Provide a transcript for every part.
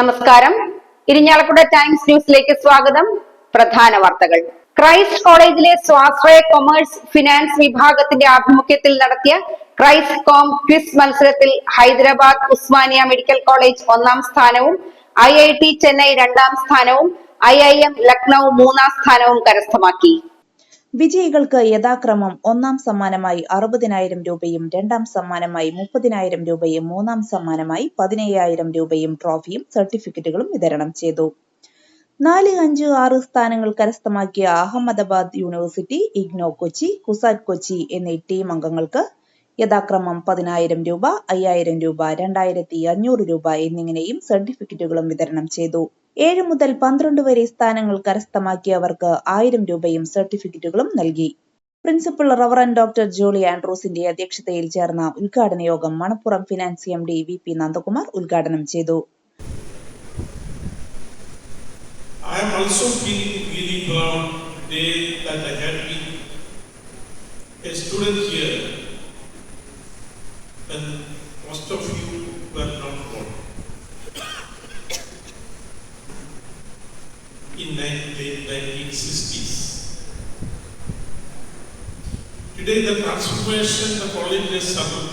നമസ്കാരം. ഇരിഞ്ഞാലക്കുട ടൈംസ് ന്യൂസിലേക്ക് സ്വാഗതം. പ്രധാന വാർത്തകൾ. ക്രൈസ്റ്റ് കോളേജിലെ സ്വാശ്രയ കൊമേഴ്സ് ഫിനാൻസ് വിഭാഗത്തിന്റെ ആഭിമുഖ്യത്തിൽ നടത്തിയ ക്രൈസ്റ്റ് കോം ക്വിസ് മത്സരത്തിൽ ഹൈദരാബാദ് ഉസ്മാനിയ മെഡിക്കൽ കോളേജ് ഒന്നാം സ്ഥാനവും ഐ ഐ ടി ചെന്നൈ രണ്ടാം സ്ഥാനവും ഐ ഐ എം ലക്നൌ മൂന്നാം സ്ഥാനവും കരസ്ഥമാക്കി. വിജയികൾക്ക് യഥാക്രമം ഒന്നാം സമ്മാനമായി അറുപതിനായിരം രൂപയും രണ്ടാം സമ്മാനമായി മുപ്പതിനായിരം രൂപയും മൂന്നാം സമ്മാനമായി പതിനയ്യായിരം രൂപയും ട്രോഫിയും സർട്ടിഫിക്കറ്റുകളും വിതരണം ചെയ്തു. നാല് അഞ്ച് ആറ് സ്ഥാനങ്ങൾ കരസ്ഥമാക്കിയ അഹമ്മദാബാദ് യൂണിവേഴ്സിറ്റി ഇഗ്നോ കൊച്ചി കുസാറ്റ് കൊച്ചി എന്നീ ടീം അംഗങ്ങൾക്ക് യഥാക്രമം പതിനായിരം രൂപ അയ്യായിരം രൂപ രണ്ടായിരത്തി അഞ്ഞൂറ് രൂപ എന്നിങ്ങനെയും സർട്ടിഫിക്കറ്റുകളും വിതരണം ചെയ്തു. ഏഴ് മുതൽ പന്ത്രണ്ട് വരെ സ്ഥാനങ്ങൾ കരസ്ഥമാക്കിയവർക്ക് ആയിരം രൂപയും സർട്ടിഫിക്കറ്റുകളും നൽകി. പ്രിൻസിപ്പൽ റവറൻ ഡോക്ടർ ജോളി ആൻഡ്രൂസിന്റെ അധ്യക്ഷതയിൽ ചേർന്ന ഉദ്ഘാടന യോഗം Manappuram finance M D V P Nandakumar ഉദ്ഘാടനം ചെയ്തു. A student here. And most of you 1960s. Today the transformation of the college has suffered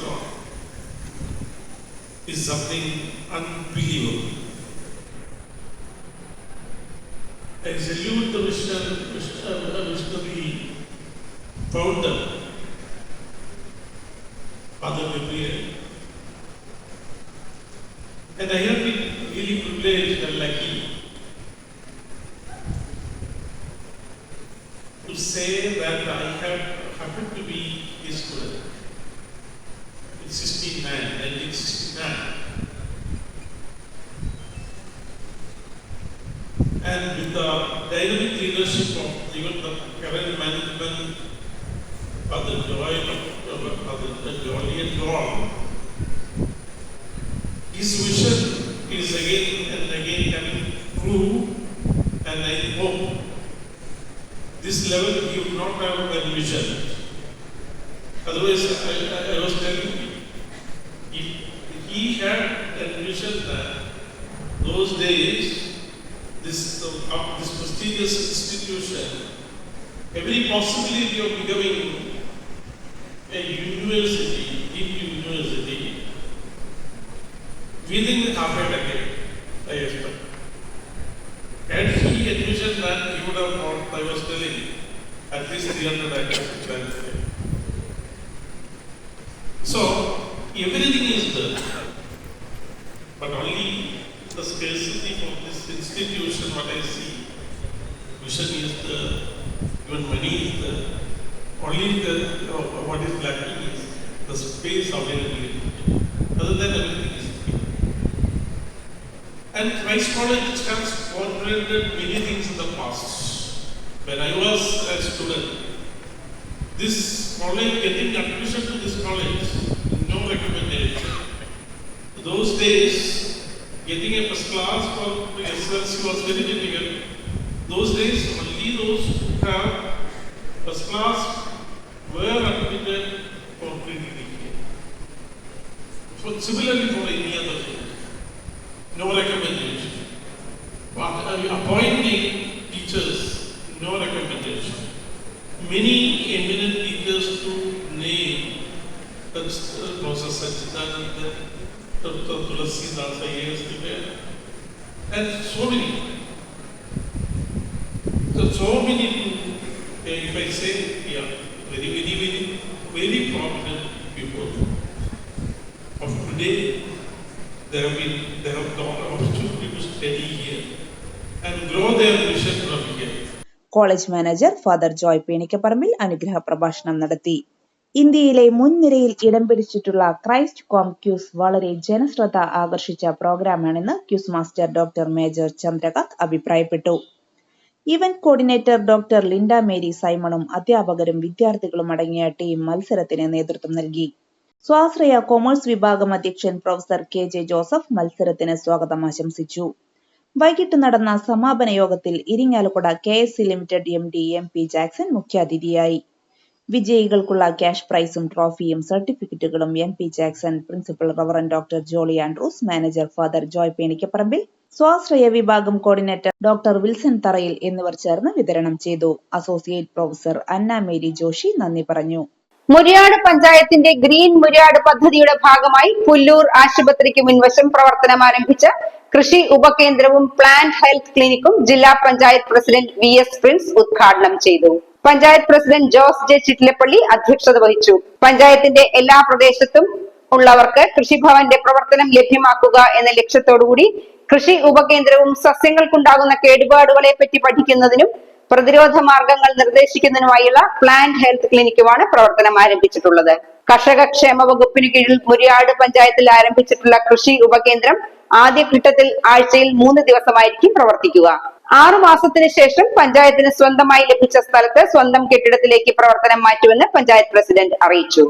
is something unbelievable. I salute the visionary, visionary founder, Father Gabriel. And I have been really privileged and lucky to say that I have happened to be a student in 69, 1969. And with the dynamic leadership of even the current management of the joy of of the Jolly and John, his vision is again coming true, and I hope this level he would not have envisioned. Otherwise, I, I, I was telling you, if he had envisioned that those days, this, uh, this prestigious institution, every possibility of becoming a university, deep university, within half a decade, I expect. Had he envisioned have thought, I was telling, at least 300 acres land. So, everything is there, but only the scarcity of this institution, what I see, vision is the, even money is the, only the, uh, what is lacking is the space availability. Other than everything is. And Christ College has formulated many things in the past. When I was a student, this college, getting admission to this college, no recommendation. Those days, getting a first class for SLC was very difficult. Those days, only those who have first class were admitted for pre-degree. Similarly for any other field, no recommendation. But appointing teachers, no recommendation. Many eminent teachers to name, Professor Sachidananda, Dr. Tulasi Das IAS there, and so many. So, so many, if I say, yeah, very, very, very, very prominent people of today, they have been, they have got opportunity to study here and grow their vision from here. College manager father Joy Penikkaparambil അനുഗ്രഹ പ്രഭാഷണം നടത്തി. ഇന്ത്യയിലെ മുൻനിരയിൽ ഇടം പിടിച്ചിട്ടുള്ള Christ com quiz വളരെ ജനശ്രദ്ധ ആകർഷിച്ച പ്രോഗ്രാമാണെന്ന് quiz master doctor major Chandrakant അഭിപ്രായപ്പെട്ടു. Event coordinator doctor Linda Mary സൈമണും അധ്യാപകരും വിദ്യാർത്ഥികളും അടങ്ങിയ ടീം മത്സരത്തിന് നേതൃത്വം നൽകി. സ്വാശ്രയ കൊമേഴ്സ് വിഭാഗം അധ്യക്ഷൻ പ്രൊഫസർ കെ ജെ ജോസഫ് മത്സരത്തിന് സ്വാഗതം ആശംസിച്ചു. വൈകിട്ട് നടന്ന സമാപന യോഗത്തിൽ Irinjalakuda K S C limited M D M P Jackson മുഖ്യാതിഥിയായി. വിജയികൾക്കുള്ള ക്യാഷ് പ്രൈസും ട്രോഫിയും സർട്ടിഫിക്കറ്റുകളും M P Jackson principal reverend doctor Jolly Andrews manager father Joy Penikkaparambil സ്വാശ്രയ വിഭാഗം കോർഡിനേറ്റർ ഡോക്ടർ വിൽസൺ തറയിൽ എന്നിവർ ചേർന്ന് വിതരണം ചെയ്തു. Associate professor Anna Mary Joshi നന്ദി പറഞ്ഞു. മുരിയാട് പഞ്ചായത്തിന്റെ ഗ്രീൻ മുരിയാട് പദ്ധതിയുടെ ഭാഗമായി പുല്ലൂർ ആശുപത്രിക്ക് മുൻവശം പ്രവർത്തനം ആരംഭിച്ച കൃഷി ഉപകേന്ദ്രവും പ്ലാന്റ് ഹെൽത്ത് ക്ലിനിക്കും ജില്ലാ panchayat president V S Prince ഉദ്ഘാടനം ചെയ്തു. Panchayat president Jose J Chittilappilly അധ്യക്ഷത വഹിച്ചു. പഞ്ചായത്തിന്റെ എല്ലാ പ്രദേശത്തും ഉള്ളവർക്ക് കൃഷിഭവന്റെ പ്രവർത്തനം ലഭ്യമാക്കുക എന്ന ലക്ഷ്യത്തോടുകൂടി കൃഷി ഉപകേന്ദ്രവും സസ്യങ്ങൾക്കുണ്ടാകുന്ന കേടുപാടുകളെ പറ്റി പഠിക്കുന്നതിനും പ്രതിരോധ മാർഗങ്ങൾ നിർദ്ദേശിക്കുന്നതിനുമായുള്ള പ്ലാന്റ് ഹെൽത്ത് ക്ലിനിക്കുമാണ് പ്രവർത്തനം ആരംഭിച്ചിട്ടുള്ളത്. കർഷക ക്ഷേമ വകുപ്പിന് കീഴിൽ മുരിയാട് പഞ്ചായത്തിൽ ആരംഭിച്ചിട്ടുള്ള കൃഷി ഉപകേന്ദ്രം ആദ്യഘട്ടത്തിൽ ആഴ്ചയിൽ മൂന്ന് ദിവസമായിരിക്കും പ്രവർത്തിക്കുക. ആറു മാസത്തിന് ശേഷം പഞ്ചായത്തിന് സ്വന്തമായി ലഭിച്ച സ്ഥലത്ത് സ്വന്തം കെട്ടിടത്തിലേക്ക് പ്രവർത്തനം മാറ്റുമെന്ന് പഞ്ചായത്ത് പ്രസിഡന്റ് അറിയിച്ചു.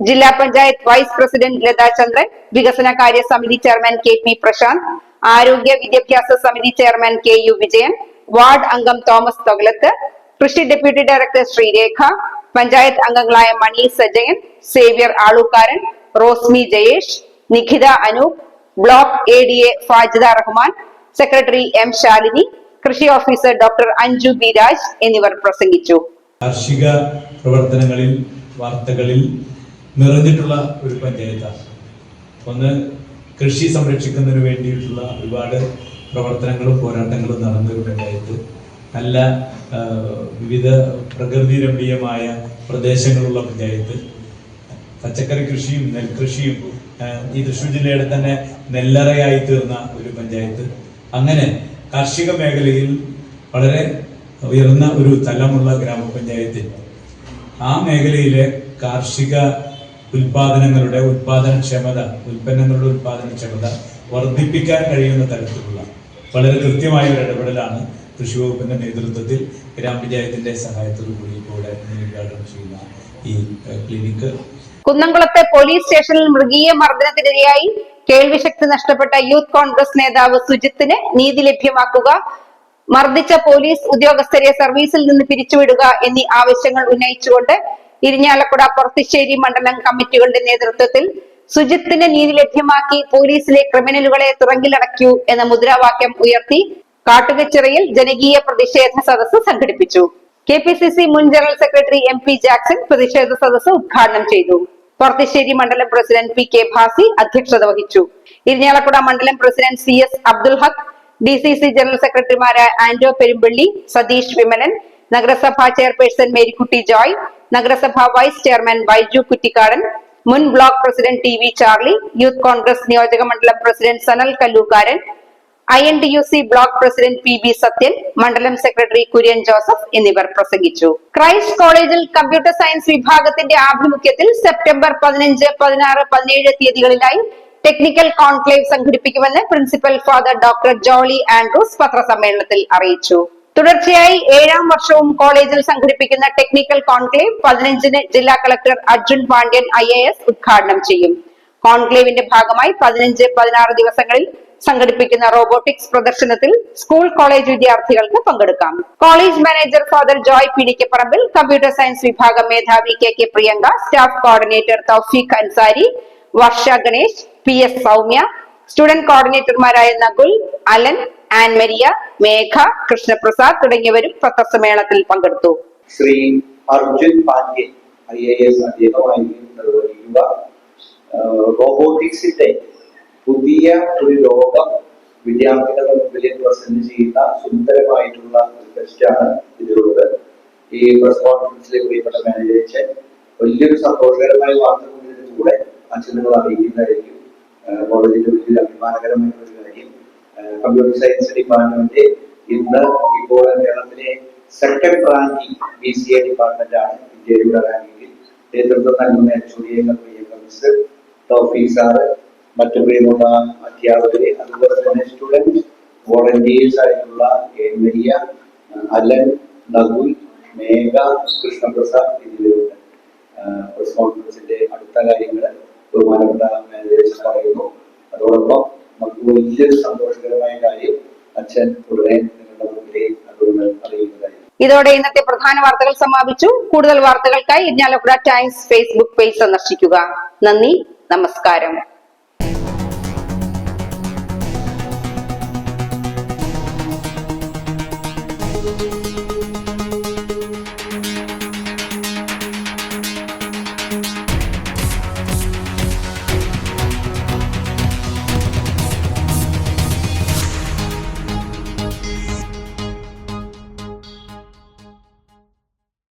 ജില്ലാ പഞ്ചായത്ത് വൈസ് പ്രസിഡന്റ് ലതാ ചന്ദ്രൻ വികസന കാര്യ സമിതി ചെയർമാൻ കെ പി പ്രശാന്ത് ആരോഗ്യ വിദ്യാഭ്യാസ സമിതി chairman K U Vijayan ward അംഗം തോമസ് തൊഗലത്ത് കൃഷി ഡെപ്യൂട്ടി ഡയറക്ടർ ശ്രീരേഖ പഞ്ചായത്ത് അംഗങ്ങളായ Mani Sajayan Xavier Alukkaran Rosmi Jayesh Nikhitha Anoop block A D A Fajida Rahman secretary M Shalini കൃഷി officer doctor Anju B Raj എന്നിവർ പ്രസംഗിച്ചു. കാർഷിക പ്രവർത്തനങ്ങളിൽ വാർത്തകളിൽ നിറഞ്ഞിട്ടുള്ള ഒരു പഞ്ചായത്താണ്. ഒന്ന് കൃഷി സംരക്ഷിക്കുന്നതിന് വേണ്ടിയിട്ടുള്ള ഒരുപാട് പ്രവർത്തനങ്ങളും പോരാട്ടങ്ങളും നടന്ന ഒരു നല്ല വിവിധ പ്രകൃതി രമണീയമായ പ്രദേശങ്ങളുള്ള പഞ്ചായത്ത് പച്ചക്കറി കൃഷിയും നെൽകൃഷിയും ഈ തൃശ്ശൂർ ജില്ലയുടെ തന്നെ നെല്ലറയായി തീർന്ന ഒരു പഞ്ചായത്ത്. അങ്ങനെ കാർഷിക മേഖലയിൽ വളരെ ഉയർന്ന ഒരു തലമുള്ള ഗ്രാമപഞ്ചായത്ത് ആ മേഖലയിലെ കാർഷിക ഉൽപാദനങ്ങളുടെ ഉൽപാദനക്ഷമത ഉൽപ്പന്നങ്ങളുടെ ഉൽപാദനക്ഷമത വർദ്ധിപ്പിക്കാൻ കഴിയുന്ന തരത്തിലുള്ള വളരെ കൃത്യമായ ഒരു ഇടപെടലാണ് കൃഷി വകുപ്പിന്റെ നേതൃത്വത്തിൽ ഗ്രാമപഞ്ചായത്തിന്റെ സഹായത്തോടു കൂടി ഇവിടെ ഉദ്ഘാടനം ചെയ്യുന്ന ഈ ക്ലിനിക്ക് കുന്നംകുളത്തെ പോലീസ് സ്റ്റേഷനിൽ മൃഗീയ മർദ്ദനത്തിനിരയായി കേൾവിശക്തി നഷ്ടപ്പെട്ട യൂത്ത് കോൺഗ്രസ് നേതാവ് സുജിത്തിന് നീതി ലഭ്യമാക്കുക മർദ്ദിച്ച പോലീസ് ഉദ്യോഗസ്ഥരെ സർവീസിൽ നിന്ന് പിരിച്ചുവിടുക എന്നീ ആവശ്യങ്ങൾ ഉന്നയിച്ചുകൊണ്ട് ഇരിഞ്ഞാലക്കുട പൊറത്തിശ്ശേരി മണ്ഡലം കമ്മിറ്റികളുടെ നേതൃത്വത്തിൽ സുജിത്തിന് നീതി ലഭ്യമാക്കി പോലീസിലെ ക്രിമിനലുകളെ തുറങ്കിലടയ്ക്കൂ എന്ന മുദ്രാവാക്യം ഉയർത്തി കാട്ടുകച്ചിറയിൽ ജനകീയ പ്രതിഷേധ സദസ്സ് സംഘടിപ്പിച്ചു. കെ പി സി സി മുൻ general secretary M P Jackson പ്രതിഷേധ സദസ്സ് ഉദ്ഘാടനം ചെയ്തു. പൊറത്തിശ്ശേരി മണ്ഡലം പ്രസിഡന്റ് പി കെ ഭാസി അധ്യക്ഷത വഹിച്ചു. ഇരിഞ്ഞാലക്കുട മണ്ഡലം president C S Abdul Haq D C C general സെക്രട്ടറിമാരായ ആന്റോ പെരുമ്പള്ളി സതീഷ് വിമലൻ നഗരസഭാ ചെയർപേഴ്സൺ മേരിക്കുട്ടി ജോയ് നഗരസഭാ വൈസ് ചെയർമാൻ ബൈജു കുറ്റിക്കാടൻ മുൻ block president T V Charlie youth Congress നിയോജക മണ്ഡലം president Sanal Kallookkaran I N D U C block president P B Sathyan മണ്ഡലം secretary Kurian Joseph എന്നിവർ പ്രസംഗിച്ചു. Christ കോളേജിൽ കമ്പ്യൂട്ടർ സയൻസ് വിഭാഗത്തിന്റെ ആഭിമുഖ്യത്തിൽ സെപ്റ്റംബർ പതിനഞ്ച് പതിനാറ് പതിനേഴ് തീയതികളിലായി ടെക്നിക്കൽ കോൺക്ലേവ് സംഘടിപ്പിക്കുമെന്ന് principal father doctor Jolly Andrews പത്രസമ്മേളനത്തിൽ അറിയിച്ചു. തുടർച്ചയായി ഏഴാം വർഷവും കോളേജിൽ സംഘടിപ്പിക്കുന്ന ടെക്നിക്കൽ കോൺക്ലേവ് പതിനഞ്ചിന് ജില്ലാ collector Arjun Pandian I A S ഉദ്ഘാടനം ചെയ്യും. കോൺക്ലേവിന്റെ ഭാഗമായി പതിനഞ്ച് പതിനാറ് ദിവസങ്ങളിൽ സംഘടിപ്പിക്കുന്ന റോബോട്ടിക്സ് പ്രദർശനത്തിൽ സ്കൂൾ കോളേജ് വിദ്യാർത്ഥികൾക്ക് പങ്കെടുക്കാം. College manager father Joy Pidikkaparambil computer science വിഭാഗം മേധാവി K K Priyanka staff coordinator Thoufeeq Ansari Varsha Ganesh P S Soumya student കോർഡിനേറ്റർമാരായ Nakul Alan Ann Maria Megha Krishnaprasad തുടങ്ങിയവരും പത്രസമ്മേളനത്തിൽ പങ്കെടുത്തു. Sree Arjun Pandian I A S റോബോട്ടിക്സിന്റെ പുതിയ ഒരു ലോകം വിദ്യാർത്ഥികളുടെ മുമ്പിൽ പ്രസന്റ് ചെയ്യുന്ന സുന്ദരമായിട്ടുള്ള ഒരു ടെസ്റ്റാണ് ഇതിലുള്ളത്. ഈ പ്രസ് കോൺഫറൻസിലെ പ്രിയപ്പെട്ട മാനേജർ വലിയൊരു സന്തോഷകരമായ വാർത്ത കൂടി അച്ഛനുകൾ അറിയിക്കുന്നതായിരിക്കും. കോളേജിന്റെ വലിയൊരു അഭിമാനകരമായിട്ടുള്ള കമ്പ്യൂട്ടർ സയൻസ് ഡിപ്പാർട്ട്മെന്റ് ഇന്ന് ഇപ്പോൾ കേരളത്തിലെ second ranking B C A department ആണ് ഇന്ത്യയിലുള്ള റാങ്കിങ്ങിൽ നേതൃത്വം നൽകുന്ന എച്ച് ഒ സാറ് മറ്റു പ്രിയമുള്ള അധ്യാപകരെ അതുപോലെ തന്നെ സ്റ്റുഡന്റ് വോളണ്ടിയേഴ്സ് ആയിട്ടുള്ള ഏമരിയ അലൻ നകുൽ മേഘ കൃഷ്ണപ്രസാദ് എന്നിവരുണ്ട്. പ്രസ് കോൺഫറൻസിന്റെ അടുത്ത കാര്യങ്ങൾ ബഹുമാനപ്പെട്ട മാനേജേഴ്സ് പറയുന്നു. അതോടൊപ്പം നമുക്ക് വലിയൊരു സന്തോഷകരമായ കാര്യം അച്ഛൻ ഉടനെ നിങ്ങളുടെ മുമ്പിലേക്ക് ഇതോടെ ഇന്നത്തെ പ്രധാന വാർത്തകൾ സമാപിച്ചു. കൂടുതൽ വാർത്തകൾക്കായി ഇരിഞ്ഞാലക്കുട ടൈംസ് ഫേസ്ബുക്ക് പേജ് സന്ദർശിക്കുക. നന്ദി നമസ്കാരം.